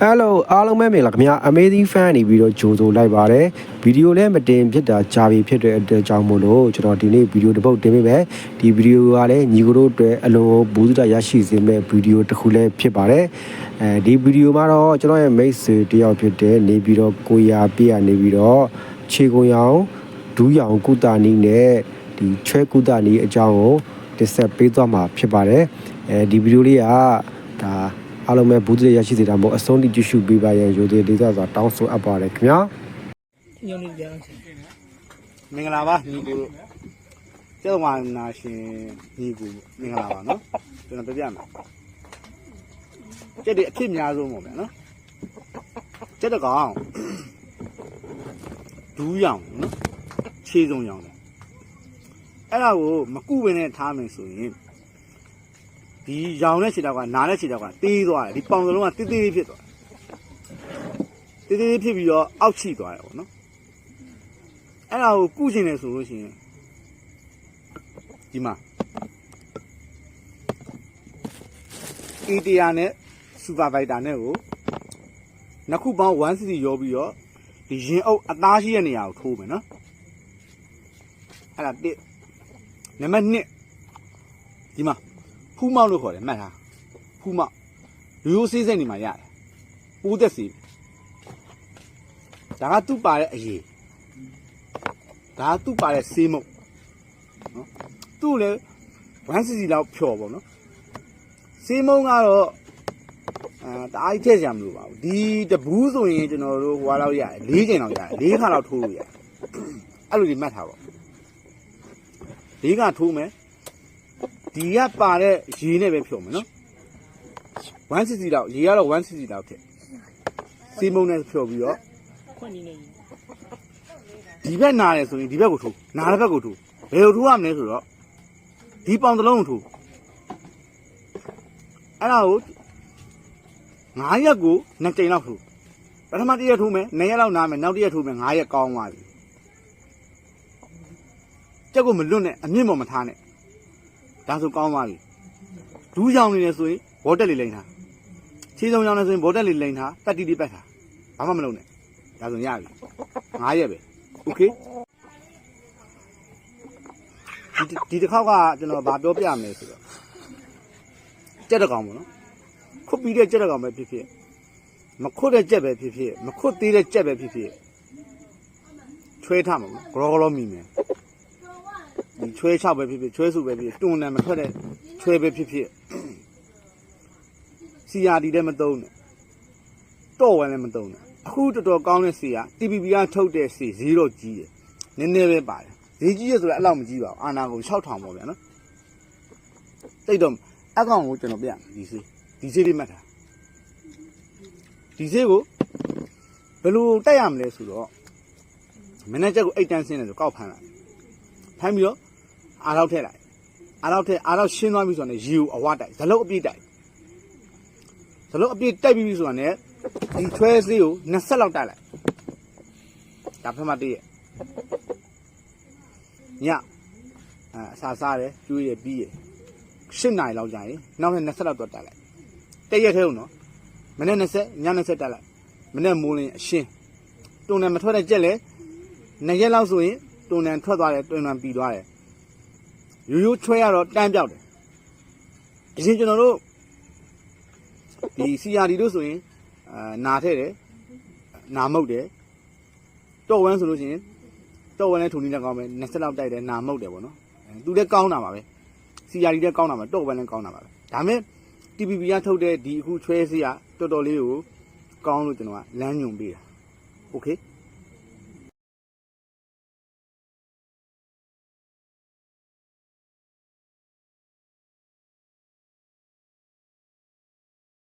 ဟယ်လိုအားလုံးပဲမင်္ဂလာခင်ဗျာ Amazing Fan နေပြီးတော့ကြိုဆိုလိုက်ပါတယ်ဗီဒီယိုလည်းမတင်ဖြစ်တာကြာပြီဖြစ်တဲ့အတွက်ကြောင့်မို့လို့ကျွန်တော်ဒီနေ့ဗီဒီယိုတစ်ပုတ်တင်ပေးမယ်ဒီဗီဒီယိုကလည်းညီကိုတို့အတွက်အလုံးဘူးစတာရရှိစေမဲ့ဗီဒီယိုတစ်ခုလည်းဖြစ်ပါတယ်အဲဒီဗီဒီယိုမှာတော့ကျွန်တော်ရဲ့မိတ်ဆွေတယောက်ဖြစ်တဲ့နေပြီးတော့ကိုရာပြရနေပြီးတော့ခြေကုံရောင်ဒူးရောင်ကုတာနီးနဲ့ဒီချွဲကုတာနီးအကြောင်းကိုတင်ဆက်ပေးသွားမှာဖြစ်ပါတယ်အဲဒီဗီဒီယိုလေးကဒါ အားလုံးပဲဘူးတရရရှိစေတာမို့အဆုံးထိကြည့်ရှုပေးပါရန်ရိုသေဒေသစွာတောင်းဆိုအပ်ပါတယ်ခင်ဗျာညောင်းနေကြအောင်မင်္ဂလာပါညီကိုတို့ကျောင်းဝါနာရှင်ညီကိုမင်္ဂလာပါနော်ကျွန်တော်ပြပြမယ်ကျက်ဒီအဖြစ်များဆုံးပေါ့ဗျာနော်ကျက်တကောင်ဒူးရောင်နော်ခြေစုံရောင်တယ်အဲ့ဒါကိုမကုဘဲနဲ့ထားမယ်ဆိုရင် ဒီရောင်တဲ့ခြေတောက်ကနားတဲ့ခြေတောက်ကတေးသွားတယ်ဒီပေါင်စလုံးကတေးသေးလေးဖြစ်သွားတယ်တေးသေးလေးဖြစ်ပြီးတော့အောက်ချိသွားတယ်ပေါ့နော်အဲ့ဒါကိုကုကျင်တယ်ဆိုလို့ရှိရင်ဒီမှာအီတယာနဲ့စူပါဗိုက်တာနဲ့ကိုနှစ်ခုပေါင်း1 cc ရောပြီးတော့ဒီရင်အုပ်အသားရှိတဲ့နေရာကိုထိုးမယ်နော်အဲ့ဒါတစ်နံပါတ်2ဒီမှာ ဖူးမောက်လို့ခေါ်တယ်မှတ်ထားဖူးမောက်ရိုးဆေးစိတ်နေမှာရတယ်ပိုးသက်စီဒါကသူ့ပါတဲ့အရေးဒါကသူ့ပါတဲ့ဆေးမုတ်နော်သူ့လည်း1 cc လောက်ဖြော်ပေါ့နော်ဆေးမုံကတော့အာတအားကြီးထည့်ကြမလို့ပါဘူးဒီတဘူးဆိုရင်ကျွန်တော်တို့ဟိုလောက်ရတယ်၄ချိန်လောက်ရတယ်၄ခါလောက်ထိုးလို့ရတယ်အဲ့လိုဒီမှတ်ထားပါ၄ခါထိုးမယ် ဒီကပါတဲ့ရေနဲ့ပဲဖြော်မယ်နော်1 cc လောက်ရေကတော့ 1 cc လောက်ထည့်ဆေးမုံနဲ့ဖြော်ပြီးတော့ခွင့်နေနေဒီဘက်နာတယ်ဆိုရင်ဒီဘက်ကိုထိုးနာတဲ့ဘက်ကိုထိုးဘယ်ကိုထိုးရမလဲဆိုတော့ဒီပေါင်တစ်လုံးကိုထိုးအဲ့ဒါကို9ရက်ကို2ကြိမ်လောက်ထိုးပထမတစ်ရက်ထိုးမယ်2ရက်လောက်နားမယ်နောက်တစ်ရက်ထိုးမယ်9ရက်ကောင်းသွားပြီကြက်ကိုမလွတ်နဲ့အမြင့်ပေါ်မထားနဲ့ ဒါဆိုကောင်းသွားပြီဒူးရောင်နေတယ်ဆိုရင်ဘောတက်လေးလိမ့်ထားခြေစုံရောင်နေဆိုရင်ဘောတက်လေးလိမ့်ထားတက်တီတီပတ်ထားဘာမှမလုပ်နဲ့ဒါဆိုရပြီ9ရက်ပဲ โอเคဒီဒီတစ်ခေါက်ကကျွန်တော်ဗာပြောပြမယ်ဆိုတော့ကြက်တကောင်ပေါ့နော်ခုတ်ပြီးတဲ့ကြက်တကောင်ပဲဖြစ်ဖြစ်မခုတ်တဲ့ကြက်ပဲဖြစ်ဖြစ်မခုတ်သေးတဲ့ကြက်ပဲဖြစ်ဖြစ်ချွဲထားမှာပေါ့ဂရောဂရောမိမယ် ဒီချွဲချောက်ပဲဖြစ်ဖြစ်ချွဲစုပဲဖြစ်ဖြစ်တွန်းတယ်မထွက်တဲ့ချွဲပဲဖြစ်ဖြစ်စီယာဒီလည်းမသုံးနဲ့တော့ဝဲလည်းမသုံးနဲ့အခုတော်တော်ကောင်းတဲ့စီက TPP ကထုတ်တဲ့စီ0တော့ကြီးတယ်နည်းနည်းပဲပါတယ်ဈေးကြီးရဆိုတော့အဲ့လောက်မကြီးပါဘူးအာနာကုန်6000ပေါ့ဗျာနော်တိတ်တော့အကောင်ကိုကျွန်တော်ပြဒီစီဒီစီလေးမှတ်တာဒီစီကိုဘယ်လိုတက်ရမလဲဆိုတော့မန်နေဂျာကိုအိတ်တန်းဆင်းတယ်ဆိုကောက်ဖမ်းလိုက်ဖမ်းပြီးတော့ အားလောက်ထည့်လိုက်အားလောက်ထည့်အားလောက်ရှင်းသွားပြီဆိုတော့ねရေကိုအဝတိုက်ဇလုတ်အပြည့်တိုက်ဇလုတ်အပြည့်တိုက်ပြီးပြီဆိုတော့ ਨੇ ဒီထွဲစေးကို20လောက်တိုက်လိုက်ဒါဖက်မှတည်းရဲ့ညအအစာစားတယ်ကျွေးရပြီးရ8နိုင်လောက်ကြာရင်နောက်ထပ်20လောက်တော့တိုက်လိုက်တရက်ထဲဦးနော်မနေ့20ည20တိုက်လိုက်မနေ့မိုးလင်းအရှင်းတုံတယ်မထွက်တဲ့ကြက်လေနှစ်ရက်လောက်ဆိုရင်တုံတယ်ထွက်သွားတယ်တွင်တွင်ပြီးသွားတယ် ရိုးရိုးထွဲရတော့တန်းပြောက်တယ်အရင်ကျွန်တော်တို့ဒီ CRD တို့ဆိုရင် အာနာထဲ့တယ်နာမုတ်တယ်တော့ဝမ်းဆိုလို့ရှိရင်တော့ဝမ်းနဲ့ထုံနေလည်းကောင်းပဲ20လောက်တိုက်တယ်နာမုတ်တယ်ပေါ့နော်အဲသူလည်းကောင်းတာပါပဲစီယာဒီလည်းကောင်းတာပါတော့ဝမ်းလည်းကောင်းတာပါပဲဒါမဲ့ TPP ကထုတ်တဲ့ဒီအခုချွဲစေးကတော်တော်လေးကိုကောင်းလို့ကျွန်တော်ကလမ်းညွန်ပေးတာโอเค